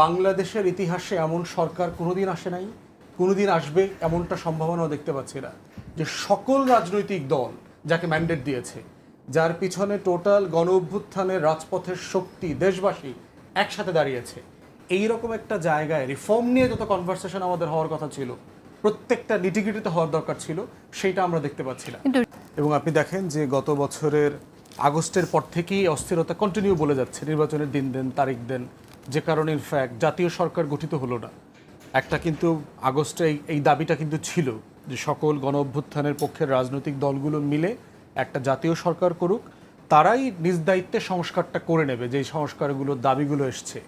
বাংলাদেশের ইতিহাসে এমন সরকার কোনোদিন আসে নাই কোনোদিন আসবে এমনটা সম্ভাবনাও দেখতে পাচ্ছি না। যে সকল রাজনৈতিক দল যাকে ম্যান্ডেট দিয়েছে যার পিছনে টোটাল গণ অভ্যুত্থানের রাজপথের শক্তি দেশবাসী একসাথে দাঁড়িয়েছে এই রকম একটা জায়গায় রিফর্ম নিয়ে যত কনভারসেশন আমাদের হওয়ার কথা ছিল প্রত্যেকটা নিটিগিটিতে হওয়ার দরকার ছিল সেইটা আমরা দেখতে পাচ্ছি না। এবং আপনি দেখেন যে গত বছরের আগস্টের পর থেকেই অস্থিরতা কন্টিনিউ বলে যাচ্ছে নির্বাচনের দিন দেন তারিখ দেন যে কারণে ইনফ্যাক্ট জাতীয় সরকার গঠিত হলো না। একটা কিন্তু আগস্টে এই দাবিটা কিন্তু ছিল যে সকল গণ অভ্যুত্থানের পক্ষের রাজনৈতিক দলগুলো মিলে একটা জাতীয় সরকার করুক, তারাই নিজ দায়িত্বে সংস্কারটা করে নেবে, যেই সংস্কারগুলোর দাবিগুলো এসছে।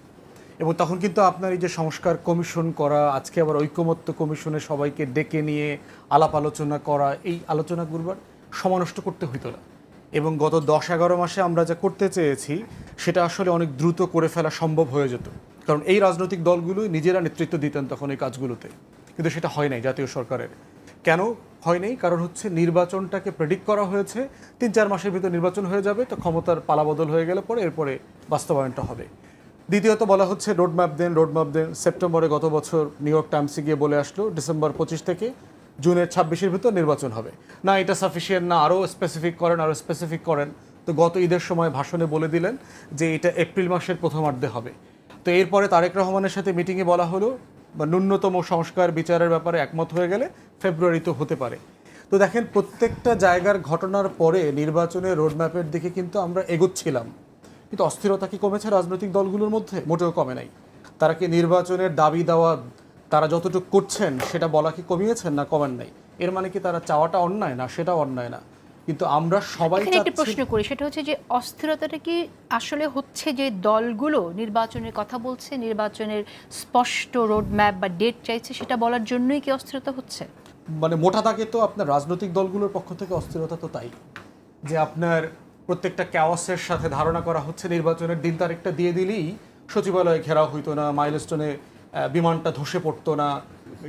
এবং তখন কিন্তু আপনার এই যে সংস্কার কমিশন করা, আজকে আবার ঐকমত্য কমিশনে সবাইকে ডেকে নিয়ে আলাপ আলোচনা করা, এই আলোচনাগুলোর সমানষ্ট করতে হইতো না। এবং গত দশ এগারো মাসে আমরা যা করতে চেয়েছি সেটা আসলে অনেক দ্রুত করে ফেলা সম্ভব হয়ে যেত। কারণ এই রাজনৈতিক দলগুলোই নিজেরা নেতৃত্ব দিতেন তখন এই কাজগুলোতে। কিন্তু সেটা হয় নাই জাতীয় সরকারের। কেন হয় নাই? কারণ হচ্ছে নির্বাচনটাকে প্রেডিক্ট করা হয়েছে, তিন চার মাসের ভিতর নির্বাচন হয়ে যাবে, তো ক্ষমতার পালাবদল হয়ে গেলে পরে এরপরে বাস্তবায়নটা হবে। দ্বিতীয়ত বলা হচ্ছে road map then road map then. সেপ্টেম্বরে গত বছর নিউ ইয়র্ক টাইমসে গিয়ে বলে আসলো, ডিসেম্বর পঁচিশ থেকে জুনের ছাব্বিশের ভিতর নির্বাচন হবে। না, এটা সাফিসিয়েন্ট না, আরও স্পেসিফিক করেন, আরও স্পেসিফিক করেন। তো গত ঈদের সময় ভাষণে বলে দিলেন যে এটা এপ্রিল মাসের প্রথমার্ধে হবে। তো এরপরে তারেক রহমানের সাথে মিটিংয়ে বলা হলো, বা ন্যূনতম সংস্কার বিচারের ব্যাপারে একমত হয়ে গেলে ফেব্রুয়ারিতে হতে পারে। তো দেখেন, প্রত্যেকটা জায়গার ঘটনার পরে নির্বাচনের রোডম্যাপের দিকে কিন্তু আমরা এগোচ্ছিলাম। কিন্তু অস্থিরতা কি কমেছে রাজনৈতিক দলগুলোর মধ্যে? মোটেও কমে নাই। তারা কি নির্বাচনের দাবি দেওয়া, তারা যতটুকু করছেন, সেটা বলা কি কমিয়েছেন না কমেন নাই? এর মানে কি তারা চাওয়াটা অন্যায় না সেটা অন্যায় না? কিন্তু আমরা সবাই একটি প্রশ্ন করি সেটা হচ্ছে যে অস্থিরতাটা কি আসলে হচ্ছে যে দলগুলো নির্বাচনের কথা বলছে নির্বাচনের স্পষ্ট রোড ম্যাপ বা ডেট চাইছে সেটা বলার জন্যই কি অস্থিরতা হচ্ছে? মানে মোটা দাগে তো আপনার রাজনৈতিক দলগুলোর পক্ষ থেকে অস্থিরতা তো তাই। যে আপনার প্রত্যেকটা ক্যাওয়াসের সাথে ধারণা করা হচ্ছে নির্বাচনের দিন তারিখটা দিয়ে দিলেই সচিবালয়ে ঘেরাও হইতো না মাইলস্টোনে বিমানটা ধসে পড়তো না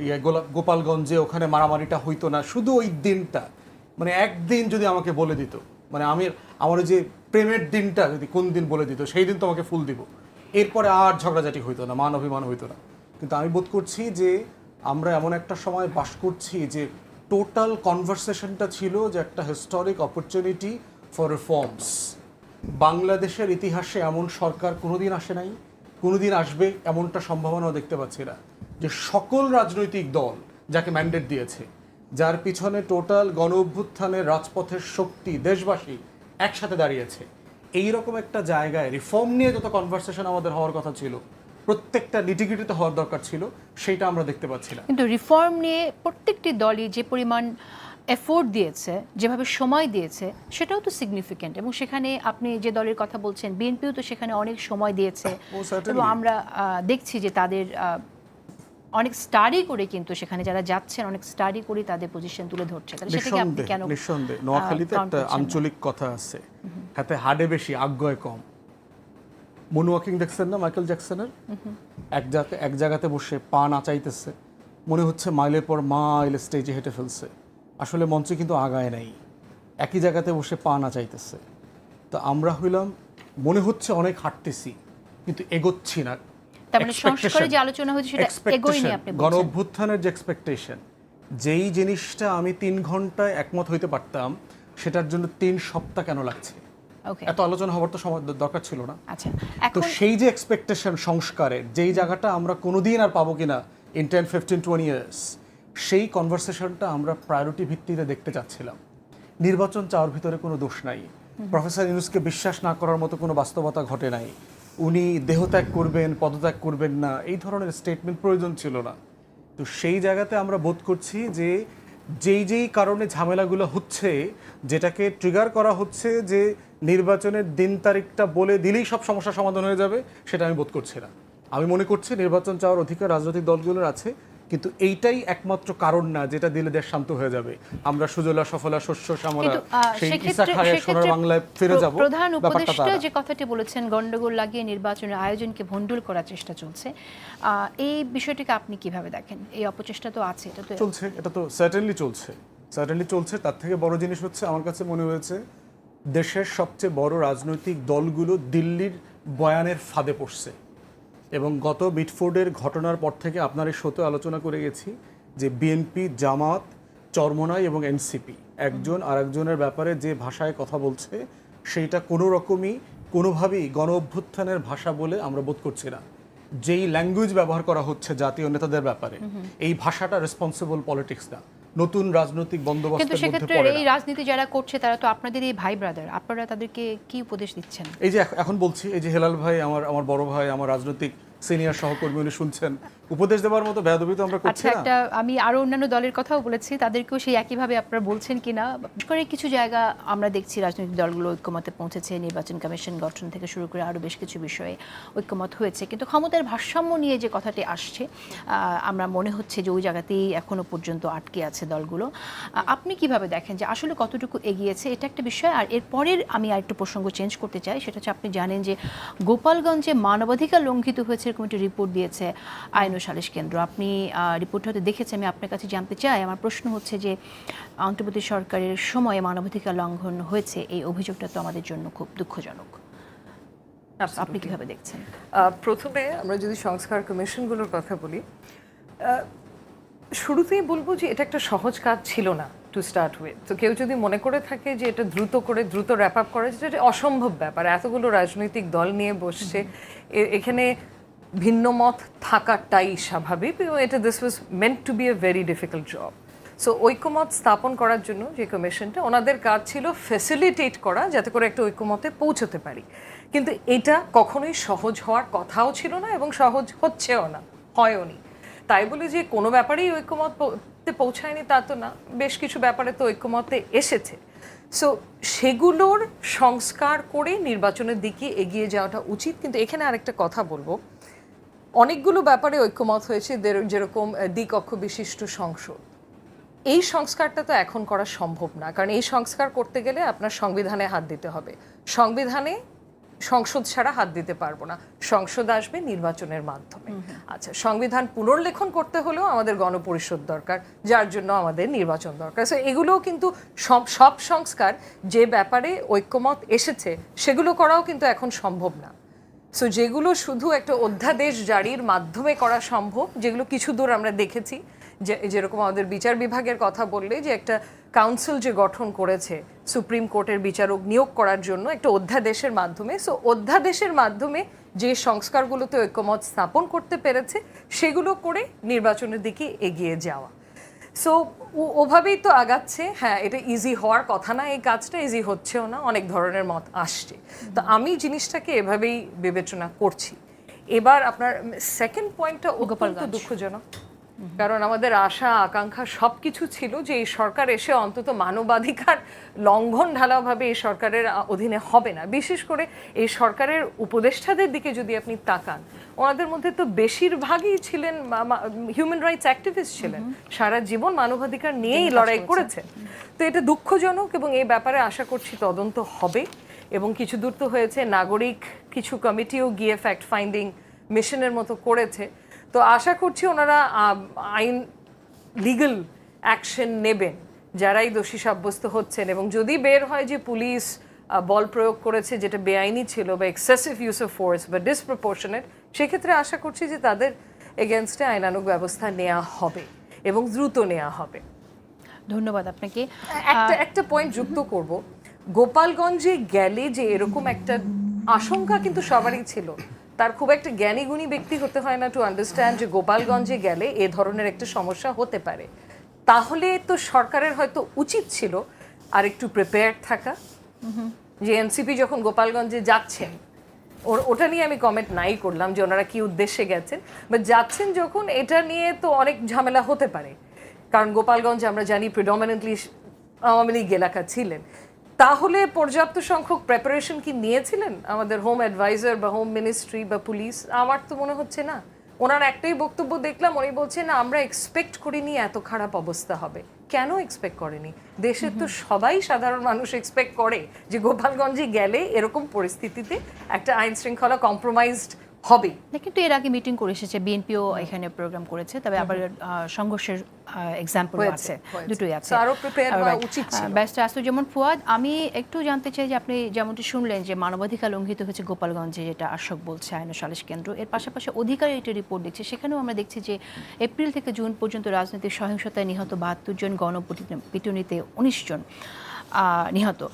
ইয়ে গোপালগঞ্জে ওখানে মারামারিটা হইতো না শুধু ওই দিনটা। মানে একদিন যদি আমাকে বলে দিত মানে আমি, আমার যে প্রেমের দিনটা যদি কোন দিন বলে দিত, সেই দিন তোমাকে ফুল দিব। এরপরে আর ঝগড়াঝাটি হইতো না, মান অভিমান হইতো না। কিন্তু আমি বোধ করছি যে আমরা এমন একটা সময় বাস করছি যে টোটাল কনভারসেশনটা ছিল যে একটা হিস্টোরিক অপরচুনিটি ফর রিফর্মস বাংলাদেশের ইতিহাসে এমন সরকার কোনোদিন আসে নাই, কোনোদিন আসবে এমনটা সম্ভাবনাও দেখতে পাচ্ছি না। যে সকল রাজনৈতিক দল যাকে ম্যান্ডেট দিয়েছে যার পিছনে টোটাল গণ অভ্যুত্থানের রাজপথের শক্তি দেশবাসী একসাথে দাঁড়িয়েছে। এই রকম একটা জায়গায় রিফর্ম নিয়ে যত কনভারসেশন আমাদের হওয়ার কথা ছিল প্রত্যেকটা নিটিগিটিতে হওয়ার দরকার ছিল সেইটা আমরা দেখতে পাচ্ছি না কিন্তু রিফর্ম নিয়ে প্রত্যেকটি দলই যে পরিমাণ এফোর্ট দিয়েছে যেভাবে সময় দিয়েছে সেটাও তো সিগনিফিক্যান্ট এবং সেখানে আপনি যে দলের কথা বলছেন বিএনপিও তো সেখানে অনেক সময় দিয়েছে। এবং আমরা দেখছি যে তাদের অনেক স্টাডি করে কিন্তু সেখানে যারা যাচ্ছেন অনেক স্টাডি করে তাদের পজিশন তুলে ধরছে। তাহলে সেটাকে আপনি কেন নিঃসন্দেহে। নোয়াখালীতে একটা আঞ্চলিক কথা আছে। হাতে হাডে বেশি আজ্ঞয় কম। মুনওয়াকিং দেখছেন না মাইকেল জ্যাকসনের এক জায়গাতে এক জায়গাতে বসে পা নাচাইতেছে। মনে হচ্ছে মাইলের পর মাইল স্টেজে হেঁটে ফেলছে। আসলে মঞ্চে কিন্তু আগায় নাই। একই জায়গাতে বসে পা নাচাইতেছে। তো আমরা হইলাম মনে হচ্ছে অনেক হাঁটতেছি কিন্তু এগোচ্ছি না। তার মানে সংস্কারে যে আলোচনা সেটা এগোয়নি আপনি গণ অভ্যুত্থানের যে এক্সপেকটেশন যেই জিনিসটা আমি তিন ঘন্টায় একমত হইতে পারতাম সেটার জন্য তিন সপ্তাহ কেন লাগছে? এত আলোচনা হওয়ার তো সময় দরকার ছিল না। আচ্ছা তো সেই যে এক্সপেকটেশন সংস্কারের যেই জায়গাটা আমরা কোনোদিন আর পাবো কিনা in ten fifteen twenty years সেই কনভারসেশনটা আমরা প্রায়োরিটি ভিত্তিতে দেখতে চাচ্ছিলাম। নির্বাচন চাওয়ার ভিতরে কোনো দোষ নাই। প্রফেসর ইউনুসকে বিশ্বাস না করার মতো কোনো বাস্তবতা ঘটে নাই। উনি দেহত্যাগ করবেন, পদত্যাগ করবেন না, এই ধরনের স্টেটমেন্ট প্রয়োজন ছিল না। তো সেই জায়গাতে আমরা বোধ করছি যে যেই যেই কারণে ঝামেলাগুলো হচ্ছে, যেটাকে ট্রিগার করা হচ্ছে যে নির্বাচনের দিন তারিখটা বলে দিলেই সব সমস্যা সমাধান হয়ে যাবে, সেটা আমি বোধ করছি না। আমি মনে করছি নির্বাচন চাওয়ার অধিকার রাজনৈতিক দলগুলোর আছে কিন্তু এইটাই একমাত্র কারণ না যেটা দিলে দেশ শান্ত হয়ে যাবে। আমরা সুজলা সফলা শস্য শ্যামলা সেই ইসা খায়ের সোনার বাংলায় ফিরে যাব প্রধান উপদেষ্টা যে কথাটি বলেছেন গন্ডগোল লাগিয়ে নির্বাচনের আয়োজনকে ভণ্ডুল করার চেষ্টা চলছে এই বিষয়টিকে আপনি কীভাবে দেখেন? এই অপচেষ্টা তো আছে এটা তো চলছে এটা তো সার্টেনলি চলছে। সার্টেনলি চলছে তার থেকে বড় জিনিস হচ্ছে আমার কাছে মনে হয়েছে দেশের সবচেয়ে বড় রাজনৈতিক দলগুলো দিল্লির বয়ানের ফাঁদে পড়ছে। এবং গত মিটফোর্ডের ঘটনার পর থেকে আপনার এই শোতে আলোচনা করে গেছি যে বিএনপি জামাত চরমনাই এবং এনসিপি একজন আরেকজনের ব্যাপারে যে ভাষায় কথা বলছে সেইটা কোনো রকমই কোনোভাবেই গণ অভ্যুত্থানের ভাষা বলে আমরা বোধ করছি না। যেই ল্যাঙ্গুয়েজ ব্যবহার করা হচ্ছে জাতীয় নেতাদের ব্যাপারে এই ভাষাটা রেসপন্সিবল পলিটিক্স না। নতুন রাজনৈতিক কিন্তু বন্দোবস্তের মধ্যে সেক্ষেত্রে এই রাজনীতি যারা করছে তারা তো আপনাদের এই ভাই ব্রাদার আপনারা তাদেরকে কি উপদেশ দিচ্ছেন? এই যে এখন বলছি এই যে হেলাল ভাই আমার আমার বড় ভাই আমার রাজনৈতিক সিনিয়র সহকর্মী উনি শুনছেন। উপদেশ দেওয়ার মতো তো আমরা করছি আচ্ছা একটা আমি আরও অন্যান্য দলের কথাও বলেছি তাদেরকেও সেই একইভাবে আপনারা বলছেন কিনা? করে কিছু জায়গা আমরা দেখছি রাজনৈতিক দলগুলো ঐক্যমতে পৌঁছেছে নির্বাচন কমিশন গঠন থেকে শুরু করে আরও বেশ কিছু বিষয়ে ঐক্যমত হয়েছে। কিন্তু ক্ষমতার ভারসাম্য নিয়ে যে কথাটি আসছে আমরা মনে হচ্ছে যে ওই জায়গাতেই এখনও পর্যন্ত আটকে আছে দলগুলো। আপনি কীভাবে দেখেন যে আসলে কতটুকু এগিয়েছে? এটা একটা বিষয়। আর এরপরের আমি আরেকটু প্রসঙ্গ চেঞ্জ করতে চাই সেটা হচ্ছে আপনি জানেন যে গোপালগঞ্জে মানবাধিকার লঙ্ঘিত হয়েছে এরকম একটি রিপোর্ট দিয়েছে আইন ও সালিশ কেন্দ্র। আপনি রিপোর্ট হয়তো দেখেছেন আমি আপনার কাছে জানতে চাই আমার প্রশ্ন হচ্ছে যে অন্তর্বর্তী সরকারের সময়ে মানবাধিকার লঙ্ঘন হয়েছে এই অভিযোগটা তো আমাদের জন্য খুব দুঃখজনক। আপনি কীভাবে দেখছেন? প্রথমে আমরা যদি সংস্কার কমিশনগুলোর কথা বলি শুরুতেই বলব যে এটা একটা সহজ কাজ ছিল না টু স্টার্ট উইথ তো কেউ যদি মনে করে থাকে যে এটা দ্রুত করে দ্রুত র্যাপ আপ করা যেটা অসম্ভব ব্যাপার। এতগুলো রাজনৈতিক দল নিয়ে বসছে। এখানে ভিন্ন মত থাকাটাই স্বাভাবিক এটা this was meant to be a very difficult job so ঐক্যমত স্থাপন করার জন্য যে কমিশনটা ওনাদের কাজ ছিল ফেসিলিটেট করা, যাতে করে একটা ঐক্যমতে পৌঁছতে পারি। কিন্তু এটা কখনোই সহজ হওয়ার কথাও ছিল না এবং সহজ হচ্ছেও না হয়ওনি তাই বলে যে কোনো ব্যাপারেই ঐক্যমত পৌঁছায়নি তা তো না, বেশ কিছু ব্যাপারে তো ঐক্যমতে এসেছে। সো সেগুলোর সংস্কার করে নির্বাচনের দিকে এগিয়ে যাওয়াটা উচিত, কিন্তু এখানে আরেকটা কথা বলব। অনেকগুলো ব্যাপারে ঐক্যমত হয়েছে যেরকম দ্বিকক্ষ বিশিষ্ট সংসদ। এই সংস্কারটা তো এখন করা সম্ভব না কারণ এই সংস্কার করতে গেলে আপনার সংবিধানে হাত দিতে হবে। সংবিধানে সংসদ ছাড়া হাত দিতে পারব না। সংসদ আসবে নির্বাচনের মাধ্যমে। আচ্ছা সংবিধান পুনর্লেখন করতে হলেও আমাদের গণপরিষদ দরকার যার জন্য আমাদের নির্বাচন দরকার। সো এগুলোও কিন্তু সব সব সংস্কার যে ব্যাপারে ঐক্যমত এসেছে সেগুলো করাও কিন্তু এখন সম্ভব না। সো যেগুলো শুধু একটা অধ্যাদেশ জারির মাধ্যমে করা সম্ভব, যেগুলো কিছু দূর আমরা দেখেছি, যে যেরকম আমাদের বিচার বিভাগের কথা বললে, যে একটা কাউন্সিল যে গঠন করেছে সুপ্রিম কোর্টের বিচারক নিয়োগ করার জন্য একটা অধ্যাদেশের মাধ্যমে। সো অধ্যাদেশের মাধ্যমে যে সংস্কারগুলোতে ঐক্যমত স্থাপন করতে পেরেছে, সেগুলো করে নির্বাচনের দিকে এগিয়ে যাওয়া। সো ওভাবেই তো আগাচ্ছে। হ্যাঁ এটা ইজি হওয়ার কথা না এই কাজটা ইজি হচ্ছেও না অনেক ধরনের মত আসছে। তো আমি জিনিসটাকে এভাবেই বিবেচনা করছি। এবার আপনার সেকেন্ড পয়েন্টটা অত্যন্ত দুঃখজনক। কারণ আমাদের আশা আকাঙ্ক্ষা সব কিছু ছিল যে এই সরকার এসে অন্তত মানবাধিকার লঙ্ঘন ঢালাওভাবে এই সরকারের অধীনে হবে না। বিশেষ করে এই সরকারের উপদেষ্টাদের দিকে যদি আপনি তাকান ওনাদের মধ্যে তো বেশিরভাগই ছিলেন হিউম্যান রাইটস অ্যাক্টিভিস্ট ছিলেন। সারা জীবন মানবাধিকার নিয়েই লড়াই করেছেন। তো এটা দুঃখজনক এবং এই ব্যাপারে আশা করছি তদন্ত হবে এবং কিছু দূর তো হয়েছে। নাগরিক কিছু কমিটিও গিয়ে ফ্যাক্ট ফাইন্ডিং মিশনের মতো করেছে। তো আশা করছি ওনারা আইন লিগ্যাল অ্যাকশন নেবেন যারাই দোষী সাব্যস্ত হচ্ছেন। এবং যদি বের হয় যে পুলিশ বল প্রয়োগ করেছে যেটা বেআইনি ছিল বা এক্সেসিভ ইউজ অফ ফোর্স বা ডিসপ্রপোর্শনেট সেক্ষেত্রে আশা করছি যে তাদের এগেনস্টে আইনানুগ ব্যবস্থা নেওয়া হবে এবং দ্রুত নেওয়া হবে। ধন্যবাদ আপনাকে। একটা একটা পয়েন্ট যুক্ত করব। গোপালগঞ্জে গেলে যে এরকম একটা আশঙ্কা কিন্তু সবারই ছিল তার খুব একটা জ্ঞানী গুণী ব্যক্তি হতে হয় না টু আন্ডারস্ট্যান্ড যে গোপালগঞ্জে গেলে এ ধরনের একটা সমস্যা হতে পারে। তাহলে তো সরকারের হয়তো উচিত ছিল আর একটু প্রিপেয়ার্ড থাকা। যে এনসিপি যখন গোপালগঞ্জে যাচ্ছেন, ওর- ওটা নিয়ে আমি কমেন্ট নাই করলাম যে ওনারা কি উদ্দেশ্যে গেছেন। বাট যাচ্ছেন যখন, এটা নিয়ে তো অনেক ঝামেলা হতে পারে। কারণ গোপালগঞ্জ আমরা জানি প্রিডমিনেন্টলি আওয়ামী লীগ এলাকা ছিলেন। তাহলে পর্যাপ্ত সংখ্যক প্রেপারেশন কি নিয়েছিলেন আমাদের হোম অ্যাডভাইজার বা হোম মিনিস্ট্রি বা পুলিশ আমার তো মনে হচ্ছে না। ওনার একটাই বক্তব্য দেখলাম উনি বলছেন আমরা এক্সপেক্ট করিনি এত খারাপ অবস্থা হবে। কেন এক্সপেক্ট করেনি? দেশের তো সবাই সাধারণ মানুষ এক্সপেক্ট করে যে গোপালগঞ্জে গেলে এরকম পরিস্থিতিতে একটা আইন শৃঙ্খলা কম্প্রোমাইজড হবে। না, কিন্তু এর আগে মিটিং করে এসেছে বিএনপিও এখানে প্রোগ্রাম করেছে তবে আবার সংঘর্ষের এক্সাম্পল আছে দুটোই আছে। আরও হওয়া উচিত ছিল। ব্যস্ত আসতো যেমন ফুয়াদ আমি একটু জানতে চাই যে আপনি যেমনটি শুনলেন যে মানবাধিকার লঙ্ঘিত হয়েছে গোপালগঞ্জে যেটা আশোক বলছে আইন ও সালিশ কেন্দ্র। এর পাশাপাশি অধিকারী একটি রিপোর্ট দেখছে সেখানেও আমরা দেখছি যে এপ্রিল থেকে জুন পর্যন্ত রাজনৈতিক সহিংসতায় নিহত বাহাত্তর জন গণপিটুনিতে উনিশ জন। নিহত।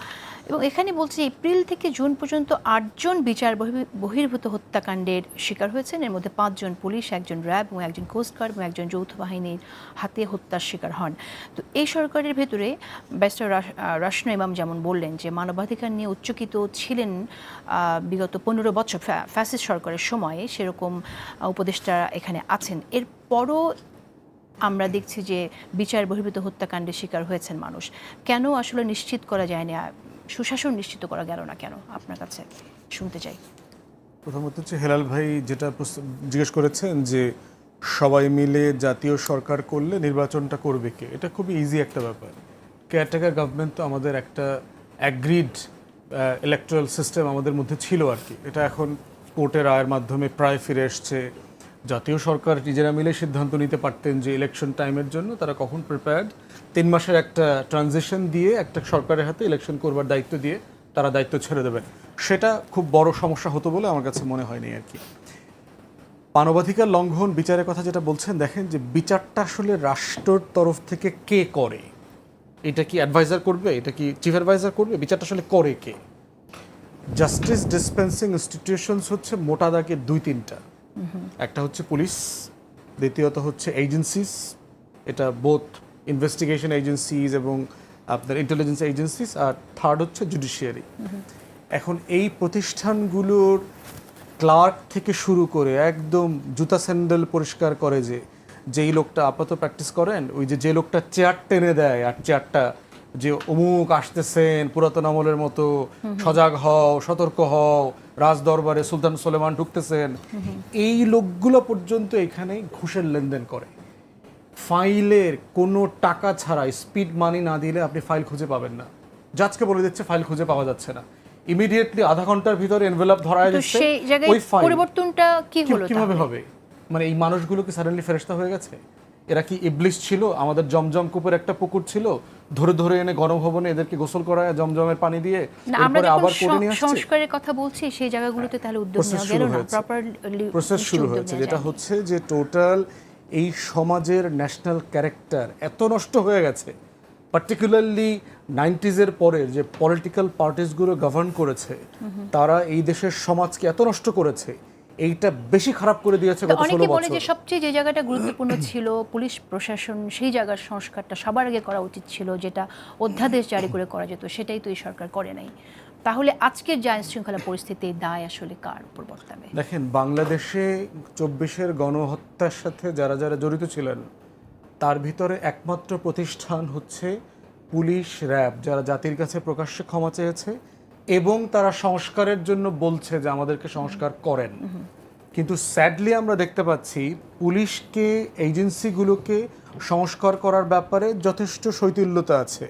এবং এখানে বলছে এপ্রিল থেকে জুন পর্যন্ত আটজন বিচার বহি- বহির্ভূত হত্যাকাণ্ডের শিকার হয়েছেন। এর মধ্যে পাঁচজন পুলিশ একজন র্যাব এবং একজন কোস্টগার্ড এবং একজন যৌথ বাহিনীর হাতে হত্যার শিকার হন। তো এই সরকারের ভেতরে আহ, রাসনা ইমাম যেমন বললেন যে মানবাধিকার নিয়ে উচ্চকিত ছিলেন বিগত পনেরো বছর ফ্যা- ফ্যাসিস্ট সরকারের সময়ে সেরকম উপদেষ্টা এখানে আছেন। এরপরও আমরা দেখছি যে বিচার বহির্ভূত হত্যাকাণ্ডের শিকার হয়েছেন মানুষ। কেন আসলে নিশ্চিত করা যায় না সুশাসন নিশ্চিত করা গেল না কেন? আপনার কাছে শুনতে চাই। প্রথমত হচ্ছে হেলাল ভাই যেটা জিজ্ঞেস করেছেন যে সবাই মিলে জাতীয় সরকার করলে নির্বাচনটা করবে কে? এটা খুবই ইজি একটা ব্যাপার। কেয়ারটেকার গভর্নমেন্ট তো আমাদের একটা অ্যাগ্রিড ইলেকট্রাল সিস্টেম আমাদের মধ্যে ছিল আর কি। এটা এখন কোর্টের রায়ের মাধ্যমে প্রায় ফিরে এসছে। জাতীয় সরকার নিজেরা মিলে সিদ্ধান্ত নিতে পারতেন যে ইলেকশন টাইমের জন্য তারা কখন প্রিপেয়ার্ড তিন মাসের একটা ট্রানজিশন দিয়ে একটা সরকারের হাতে ইলেকশন করবার দায়িত্ব দিয়ে তারা দায়িত্ব ছেড়ে দেবেন। সেটা খুব বড় সমস্যা হতো বলে আমার কাছে মনে হয়নি আর কি। মানবাধিকার লঙ্ঘন বিচারের কথা যেটা বলছেন, দেখেন যে বিচারটা আসলে রাষ্ট্রের তরফ থেকে কে করে? এটা কি অ্যাডভাইজার করবে? এটা কি চিফ অ্যাডভাইজার করবে? বিচারটা আসলে করে কে? জাস্টিস ডিসপেন্সিং ইনস্টিটিউশনস হচ্ছে মোটা দাগে দুই তিনটা একটা হচ্ছে পুলিশ, দ্বিতীয়ত হচ্ছে এজেন্সিস এটা বোথ ইনভেস্টিগেশন এজেন্সিজ এবং আপনার ইন্টেলিজেন্স এজেন্সিস আর থার্ড হচ্ছে জুডিশিয়ারি এখন এই প্রতিষ্ঠানগুলোর ক্লার্ক থেকে শুরু করে একদম জুতা স্যান্ডেল পরিষ্কার করে যে, যেই লোকটা আপাতত প্র্যাকটিস করেন, ওই যে যে লোকটা চেয়ার টেনে দেয় আর চেয়ারটা যে অমুক আসতেছেন, পুরাতন আমলের মতো, সজাগ হও, সতর্ক হও রাজ দরবারে সুলতান সোলেমান ঢুকতেছেন। এই লোকগুলো পর্যন্ত এখানে ঘুষের লেনদেন করে। ফাইলের কোনো টাকা ছাড়া স্পিড মানি না দিলে আপনি ফাইল খুঁজে পাবেন না। জাজকে বলে দিচ্ছে ফাইল খুঁজে পাওয়া যাচ্ছে না। ইমিডিয়েটলি আধা ঘণ্টার ভিতরে এনভেলপ ধরা যাচ্ছে ওই ফাইল পরিবর্তনটা কি কি- হলো কীভাবে হবে? মানে এই মানুষগুলো কি সাডেনলি ফেরেশতা হয়ে গেছে? এরা কি ইবলিশ ছিল? আমাদের জমজম কূপের একটা পুকুর ছিল। ধরে ধরে এনে গণভবনে এদেরকে গোসল করায় জমজমের পানি দিয়ে এরপরে আবার করে নিয়ে আসছে। সংস্কারের কথা বলছি সেই জায়গাগুলোতে তাহলে উদ্যোগ নেওয়া গেল না প্রপারলি প্রসেস শুরু হয়েছে যেটা হচ্ছে যে টোটাল এই সমাজের ন্যাশনাল ক্যারেক্টার এত নষ্ট হয়ে গেছে। পার্টিকুলারলি নাইনটিজের পরে যে পলিটিক্যাল পার্টিসগুলো গভর্ন করেছে তারা এই দেশের সমাজকে এত নষ্ট করেছে। এইটা বেশি খারাপ করে দিয়েছে গত 16 বছর অনেকে বলে যে সবচেয়ে যে জায়গাটা গুরুত্বপূর্ণ ছিল পুলিশ প্রশাসন সেই জায়গার সংস্কারটা সবার আগে করা উচিত ছিল যেটা অধ্যাদেশ জারি করে করা যেত সেটাই তো এই সরকার করে নাই। তাহলে আজকের যে আইন শৃঙ্খলা পরিস্থিতি দায় আসলে কার উপর বর্তাবে? দেখেন বাংলাদেশে চব্বিশের গণহত্যার সাথে যারা যারা জড়িত ছিলেন তার ভিতরে একমাত্র প্রতিষ্ঠান হচ্ছে পুলিশ র্যাব যারা জাতির কাছে প্রকাশ্যে ক্ষমা চেয়েছে এবং তারা সংস্কারের জন্য বলছে যে আমাদেরকে সংস্কার করেন। কিন্তু স্যাডলি আমরা দেখতে পাচ্ছি পুলিশকে এজেন্সিগুলোকে সংস্কার করার ব্যাপারে যথেষ্ট শৈথিল্যতা আছে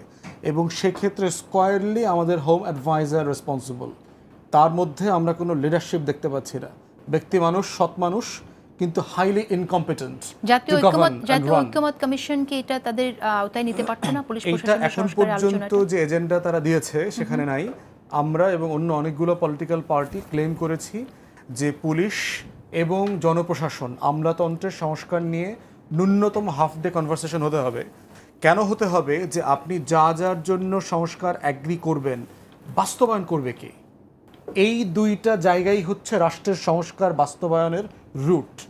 এবং সেক্ষেত্রে স্কোয়ারলি আমাদের হোম অ্যাডভাইজার রেসপন্সিবল। তার মধ্যে আমরা কোনো লিডারশিপ দেখতে পাচ্ছি না। ব্যক্তি মানুষ সৎ মানুষ কিন্তু হাইলি ইনকম্পিটেন্ট জাতীয় ঐক্যমত জাতীয় ঐক্যমত কমিশন কি এটা তাদের আওতায় নিতে পারছে না? পুলিশ এখন পর্যন্ত যে এজেন্ডা তারা দিয়েছে সেখানে নাই। আমরা এবং অন্য অনেকগুলো পলিটিক্যাল পার্টি ক্লেম করেছি যে পুলিশ এবং জনপ্রশাসন, আমলাতন্ত্রের সংস্কার নিয়ে ন্যূনতম হাফ ডে কনভারসেশন হতে হবে। কেন হতে হবে যে আপনি যা যার জন্য সংস্কার অ্যাগ্রি করবেন, বাস্তবায়ন করবে কে? এই দুইটা জায়গাই হচ্ছে রাষ্ট্রের সংস্কার বাস্তবায়নের রুট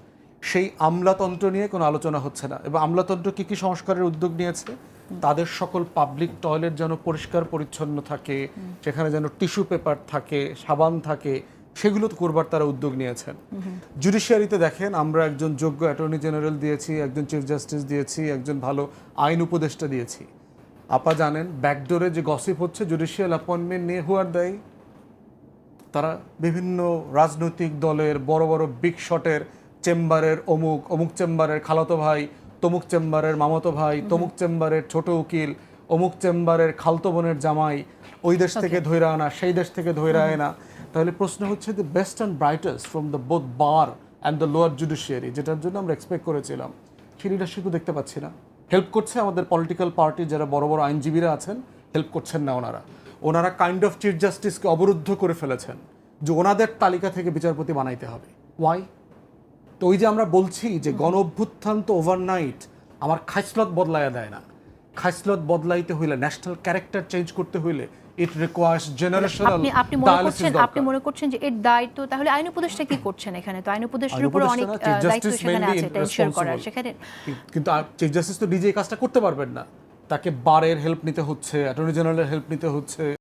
সেই আমলাতন্ত্র নিয়ে কোনো আলোচনা হচ্ছে না। এবং আমলাতন্ত্র কী কী সংস্কারের উদ্যোগ নিয়েছে? তাদের সকল পাবলিক টয়লেট যেন পরিষ্কার পরিচ্ছন্ন থাকে, সেখানে যেন টিস্যু পেপার থাকে, সাবান থাকে, সেগুলো তো করবার তারা উদ্যোগ নিয়েছেন। জুডিশিয়ারিতে দেখেন, আমরা একজন যোগ্য অ্যাটর্নি জেনারেল দিয়েছি, একজন চিফ জাস্টিস দিয়েছি, একজন ভালো আইন উপদেষ্টা দিয়েছি। আপা জানেন ব্যাকডোরে যে গসিপ হচ্ছে জুডিশিয়াল অ্যাপয়েন্টমেন্ট নিয়ে হুয়ার দেয় তারা বিভিন্ন রাজনৈতিক দলের বড় বড় বিগ শটের চেম্বারের অমুক অমুক চেম্বারের খালাতো ভাই তমুক চেম্বারের মামাতো ভাই তমুক চেম্বারের ছোট উকিল অমুক চেম্বারের খালতো বোনের জামাই ওই দেশ থেকে ধৈরা আনা সেই দেশ থেকে ধৈরা আনা তাহলে প্রশ্ন হচ্ছে the best and brightest from the both bar and the lower judiciary যেটার জন্য আমরা এক্সপেক্ট করেছিলাম। সেই লিডারশিপও দেখতে পাচ্ছি না। হেল্প করছে আমাদের পলিটিক্যাল পার্টি যারা বড় বড় আইনজীবীরা আছেন হেল্প করছেন না ওনারা। ওনারা কাইন্ড অফ চিফ জাস্টিসকে অবরুদ্ধ করে ফেলেছেন যে ওনাদের তালিকা থেকে বিচারপতি বানাইতে হবে। ওয়াই তো ওই যে আমরা বলছি যে গণ অভ্যুত্থান তো ওভারনাইট আমার খাইসলত বদলাইয়া দেয় না। খাইসলত বদলাইতে হইলে ন্যাশনাল ক্যারেক্টার চেঞ্জ করতে হইলে ইট রিকোয়ার্স জেনারেশনাল আপনি আপনি মনে করছেন আপনি মনে করছেন যে এর দায়িত্ব তাহলে আইন উপদেষ্টা কি করছেন এখানে? তো আইন উপদেষ্টার উপর অনেক দায়িত্ব সেখানে আছে ensure করার। সেখানে কিন্তু চিফ জাস্টিস তো নিজে কাজটা করতে পারবেন না। তাকে বারের হেল্প নিতে হচ্ছে অ্যাটর্নি জেনারেলের হেল্প নিতে হচ্ছে।